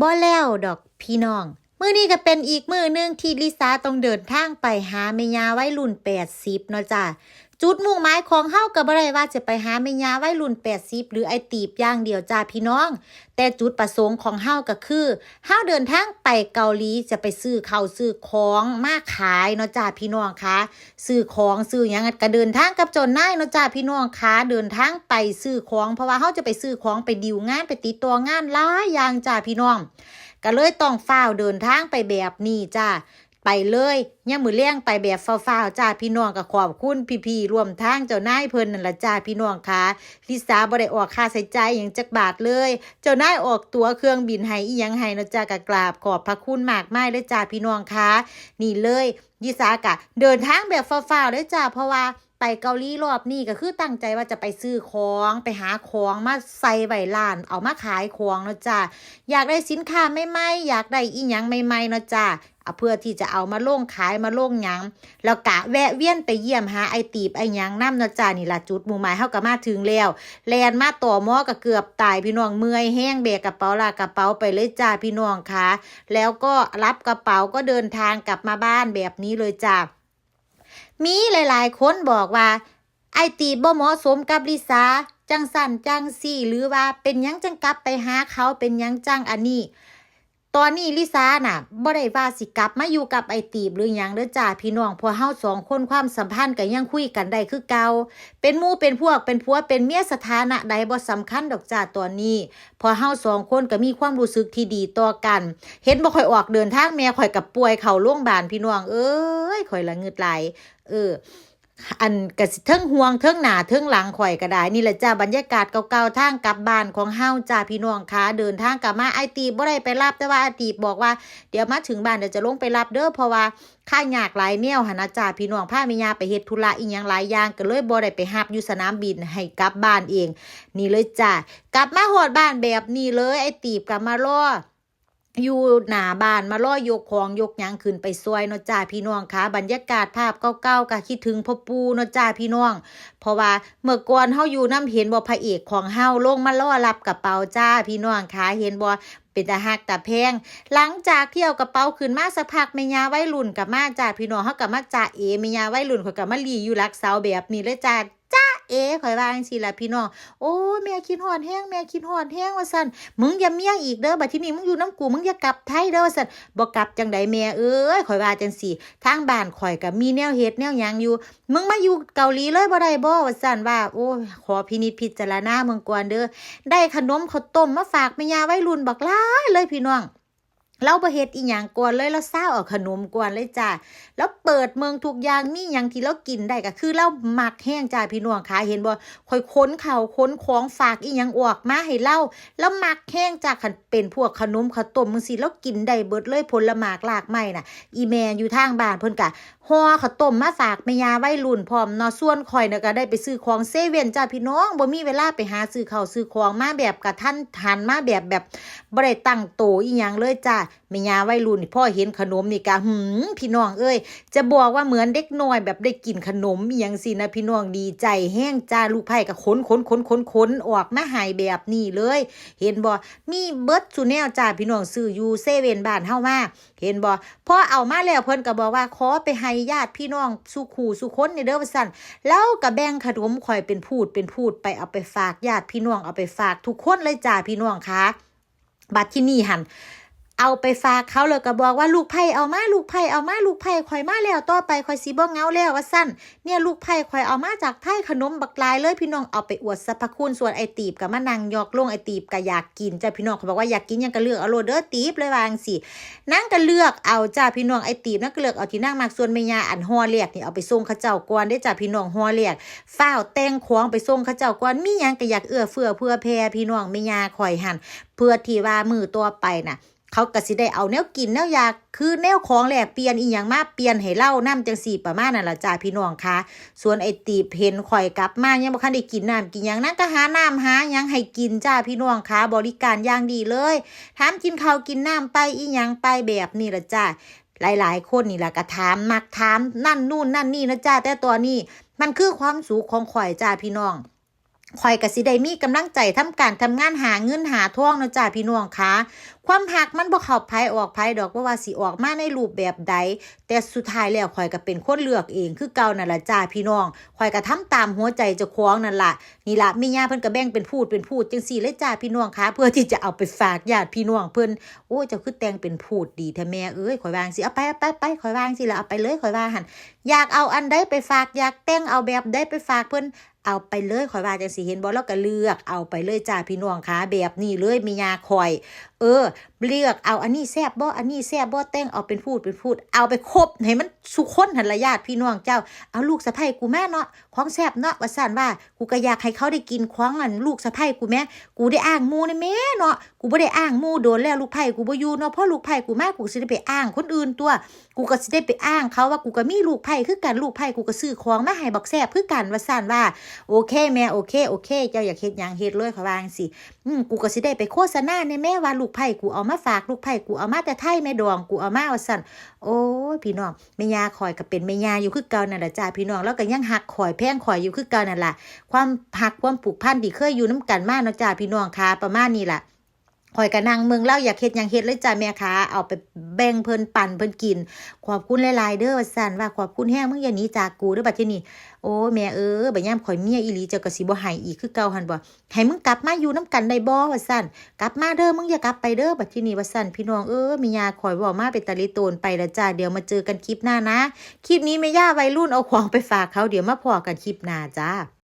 บ่แล้วดอกพี่น้องมื้อนี้ก็เป็นอีกมื้อหนึงที่ลิซ่าต้องเดินทางไปหาเม่ยาวัยรุ่น 80 เนาะจ้ะ จุดมุ่งหมายของเฮาก็บ่ได้ว่าจะไปหาแม่ยาวัยรุ่น80หรือไอตีบอย่างเดียวจ้าพี่น้อง แต่จุดประสงค์ของเฮาก็คือเฮาเดินทางไปเกาหลีจะไปซื้อข้าวซื้อของมาขายเนาะจ้าพี่น้องคะซื้อของซื้อยังก็เดินทางกับจนนายเนาะจ้าพี่น้องคะเดินทางไปซื้อของ เพราะว่าเฮาจะไปซื้อของไปดิวงานไปติดตัวงานหลายอย่างจ้าพี่น้องก็เลยต้องฝ้าวเดินทางไปแบบนี้จ้า ไปเลยย่ามือเลี้ยงไปแบบฟ้าวๆจ้าพี่น้องกับขอบคุณพี่ๆรวมทั้งเจ้านายเพิ่นนั่นละจ้าพี่น้องค่ะลิสาบ่ได้ออกค่าใช้จ่ายหยังจักบาทเลย เจ้านายออกตั๋วเครื่องบินให้อีหยังให้นะจ้ากะกราบขอบพระคุณมากมายเด้อจ้าพี่น้องค่ะนี่เลยลิสากะเดินทางแบบฟ้าวๆเด้อจ้าเพราะว่า ไปเกาหลีรอบนี้ก็คือตั้งใจว่าจะไปซื้อของไปหาของมาใส่ไว้ร้านเอามาขายของเนาะจ้าอยากได้สินค้าใหม่ๆอยากได้อีหยังใหม่ๆเนาะจ้าเอาเพื่อที่จะเอามาลงขายมาลงหยังแล้วกะแวะเวียนไปเยี่ยมหาไอตีบไอหยังน้ำเนาะจ้านี่ละจุดมุ่หมายเฮาก็มาถึงแล้วแลนมาต่อหมอก็เกือบตายพี่น้องเมื่อยแห้งแบกกระเป๋าลากระเป๋าไปเลยจ้าพี่น้องคะแล้วก็รับกระเป๋าก็เดินทางกลับมาบ้านแบบนี้เลยจ้า มีหลายๆ คนบอกว่า ไอตีบ่เหมาะสมกับลิซาจังสั่นจังสี่ หรือว่าเป็นยังจังกลับไปหาเขาเป็นยังจังอันนี้ ตอนนี้ลิซ่าน่ะบ่ได้ว่าสิกลับมาอยู่กับไอตีบหรือยังเด้อจ้าพี่น้องพอเฮาสองคนความสัมพันธ์ก็ยังคุยกันได้คือเก่าเป็นมู่เป็นพวกเป็นผัวเป็นเมียสถานะใดบ่สำคัญดอกจ้าตอนนี้พอเฮาสองคนก็มีความรู้สึกที่ดีต่อกัน เห็นบ่ค่อยออกเดินทางแม่ข่อยกับป่วยเข้าโรงพยาบาลพี่น้องเอ้ยข่อยละงึดหลเออ อันกระสิเทิงห่วงเทิงหนาเทิงหลังข่อยก็ได้นี่แหละจ้าบรรยากาศเก่าๆทางกลับบ้านของเฮาจ้าพี่น้องคะเดินทางกลับมาไอตีบ่ได้ไปรับแต่ว่าไอตีบอกว่าเดี๋ยวมาถึงบ้านเดี๋ยวจะลงไปรับเด้อเพราะว่าค่ายากหลายแนวหันะจ้าพี่น้องพาแม่ยาไปเฮ็ดธุระอีหยังหลายอย่างก็เลยบ่ได้ไปรับอยู่สนามบินให้กลับบ้านเอง นี่เลยจ้ากลับมาฮอดบ้านแบบนี้เลยไอตีบกลับมารอ อยู่หน้าบ้านมารอยกของยกยังขึ้นไปซอยเนาะจ้าพี่น้องคะบรรยากาศภาพเก่าๆก็คิดถึงพ่อปู่เนาะจ้าพี่น้อง เพราะว่าเมื่อก่อนเฮาอยู่น้ำเห็นบ่พระเอกของเฮาลงมารอรับกระเป๋าจ้าพี่น้องคะเห็นบ่เป็นตาฮักตาแพง หลังจากเที่ยวกระเป๋าขึ้นมาสักพักแม่ยาวัยรุ่นกับมาจ้าพี่น้องเฮากับมาจ้าเอแม่ยาวัยรุ่นเขากับมาลีอยู่หลักเสาแบบนี้เลยจ้าจ้า เอ๋ข่อยว่าจังซี่ล่ะพี่น้องโอ้แม่คิดฮอดแห้งแม่คิดฮอดแห้งว่าซั่นมึงอย่าเมียอีกเด้อบัดที่นี้มึงอยู่น้ำกูมึงอย่ากลับไทยเด้อว่าซั่นบ่กลับจังใดแม่เอ้ยข่อยว่าจังซี่ทางบ้านข่อยก็มีแนวเฮ็ดแนวหยังอยู่ มึงมาอยู่เกาหลีเลยบ่ได้บ่ว่าซั่นว่า โอ้ขอพินิจพิจารณาเมืองก่อนเด้อได้ขนมข้าวต้มมาฝากแม่ย่าวัยรุ่นบักหลายเลยพี่น้อง เราบ่เฮ็ดอีหยังก่อนเลยเราเศร้าเอาขนมก่อนเลยจ้าแล้วเปิดเมืองทุกอย่างมีอย่างที่เรากินได้ก็คือเราหมักแห้งจ้าพี่น้องคะเห็นบ่ค่อยค้นข่าวค้นของฝากอีหยังออกมาให้เราแล้วหมักแห้งจ้าคันเป็นพวกขนมข้าวต้มจังซี่แล้วกินได้เบิดเลยผลหมากหลากไม้น่ะ อีแม่อยู่ทางบ้านเพิ่นกะห่อข้าวต้มมาฝากแม่ยาวัยรุ่นพร้อมเนาะส่วนข่อยน่ะก็ได้ไปซื้อของเซเว่นจ้าพี่น้องบ่มีเวลาไปหาซื้อข้าวซื้อของมาแบบกะทันทันมาแบบแบบบ่ได้ตั้งโตอีหยังเลยจ้าแม่ยาไวรุ่นนี่พ่อเห็นขนมนี่กะหืมพี่น้องเอ้ย จะบอกว่าเหมือนเด็กน้อยแบบได้กินขนมอยังสินะพี่น้องดีใจแห้งจ้าลูกไผ่ก็ขนขนขนขนขนออกมาหายแบบนี้เลย เห็นบ่มีเบิร์ดซูแนลจ้าพี่น้องซื้ออยู่เซเว่นบ้านเฮามาเห็นบ่พ่อเอามาแล้วเพิ่นก็บอกว่าขอไปให้ญาติพี่น้องสุขูสุคนนี่เด้อว่าซั่นแล้วก็แบ่งขนมข่อยเป็นพูดเป็นพูดไปเอาไปฝากญาติพี่น้องเอาไปฝากทุกคนเลยจ้าพี่น้องคะบัดที่นี่หัน เอาไปฝากเขาเลยก็บอกว่าลูกไผ่เอามาลูกไผ่เอามาลูกไผ่ข่อยมาแล้วต่อไปข่อยสิบ่เงาแล้วว่าสั้นเนี่ยลูกไผ่ข่อยเอามาจากไทยขนมบักลายเลยพี่น้องเอาไปอวดสรรพคุณส่วนไอตีบกับมะนางยอกลงไอตีบก็อยากกินจ้าพี่น้องเขาบอกว่าอยากกินยังก็เลือกเอาโลดเด้อตีบเลยวางสินั่งก็เลือกเอาจ้าพี่น้องไอตีบนั่งก็เลือกเอาที่นั่งมากส่วนแม่ยาอันห่อเลียกนี่เอาไปส่งเขาเจ้าก่อนได้จ้าพี่น้องห่อเลียกฝ้าวแต่งของไปส่งเขาเจ้าก่อนมียังก็อยากเอื้อเฟื้อเพื่อแพ่พี่น้องแม่ยาข่อยหันเพื่อที่ว่ามือตัวไปน่ะ เขาก็สิได้เอาแนวกินแนวอยากคือแนวของแหลกเปลี่ยนอีหยังมาเปลี่ยนให้เล่าน้ำจังสี่ประมาณนั่นละจ้าพี่น้องคะส่วนไอตีเห็นข่อยกลับมายังบ่คันได้กินน้ำกินหยังนั่นก็หาน้ำหายังให้กินจ้าพี่น้องคะบริการอย่างดีเลยถามกินข้าวกินน้ำไปอีหยังไปแบบนี้ละจ้าหลาย ๆ คนนี่แหละก็ถามมักถามนั่นนู่นนั่นนี่นะจ้าแต่ตัวนี้มันคือความสุขของข่อยจ้าพี่น้อง ข่อยก็สิได้มีกำลังใจทำการทำงานหาเงินหาทองนะจ้าพี่น้องคะความหักมันบ่เข้าไผออกไผดอกบ่ว่าสิออกมาในรูปแบบใด แต่สุดท้ายแล้วข่อยก็เป็นคนเลือกเองคือเก่านั่นล่ะจ้าพี่น้องข่อยก็ทำตามหัวใจเจ้าของนั่นล่ะนี่ล่ะม่ย่าเพิ่นก็แบ่งเป็นพูดเป็นพูดจังซี่เลยจ้าพี่น้องคะเพื่อที่จะเอาไปฝากญาติพี่น้องเพิ่นโอ้เจ้าคือแต่งเป็นพูดดีแท้แม่เอ้ยข่อยวางสิเอาไปเอาไปไปข่อยวางสิล่ะเอาไปเลยข่อยว่าหั่นอยากเอาอันใดไปฝากอยากแต่งเอาแบบใดไปฝากเพิ่น เอาไปเลยข่อยว่าจังสิเห็นบ่แล้วก็เลือก เอาไปเลยจ้าพี่น้องคะแบบนี้เลยมียาข่อย เออ เลือกเอาอันนี้แซบบ่อันนี้แซบบ่แต่งเอาเป็นพูดเป็นพูด เอาไปครบให้มันสุขคนหันละญาติพี่น้องเจ้า เอาลูกสะใภ้กูแม่เนาะของแซบเนาะว่าซั่นว่ากูก็อยากให้เขาได้กินของอันลูกสะใภ้กูแม่กูได้อ้างมู่นี่แม่เนาะกูบ่ได้อ้างมูโดนแล้วลูกไผ่กูบ่อยู่เนาะพราะลูกไผ่กูแมากูสิได้ไปอ้างคนอื่นตัวกูก็สิได้ไปอ้างเขาว่ากูก็มีลูกไผ่คือกันลูกไผ่กูก็ซื้อของมาให้บักแซ่บคือกันว่าซั่นว่า โอเคแม่โอเคโอเค เจ้าอยากเฮ็ดหยังเฮ็ดเลยเขาวาจังซี่อืมกูก็สิได้ไปโฆษณาในแม่ว่าลูกไผ่กูเอามาฝากลูกไผ่กูเอามาแต่ไทยแม่ดองกูเอามาว่าซั่นโอ้ยพี่น้องแม่ย่าข่อยก็เป็นแม่ย่าอยู่คือเก่านั่นแหละจ้าพี่น้องแล้วก็ยังหักข่อยแพงข่อยอยู่คือเก่านั่นแหละความหักความผูกพันที่เคยอยู่นํกันมาเนาะจ้าพี่น้องค่ะประมาณนี้แหละ ข่อยกะนางเมืองเล่าอยากเฮ็ดยังเฮ็ดเลยจ้าแม่ค้าเอาไปแบ่งเพิ่นปั่นเพิ่นกิน ขอบคุณหลายๆเด้อว่าซั่นว่าขอบคุณแฮงมึงอย่าหนีจากกูเด้อบัดทีนี้โอ้แม่เออบัดยามข่อยเมียอีหลีเจ้าก็สิบ่ให้อีกคือเก่าหั่นบ่ให้มึงกลับมาอยู่นํกันได้บ่ว่าซั่นกลับมาเด้อมึงอย่ากลับไปเด้อบัดทีนี้ว่าซั่นพี่น้องเอ้อมียาข่อยเว้ามาเป็นตะลิโตนไปแล้วจ้าเดี๋ยวมาเจอกันคลิปหน้านะคลิปนี้แม่ย่าวัยรุ่นเอาของไปฝากเขาเดี๋ยวมาพอกันคลิปหน้าจ้า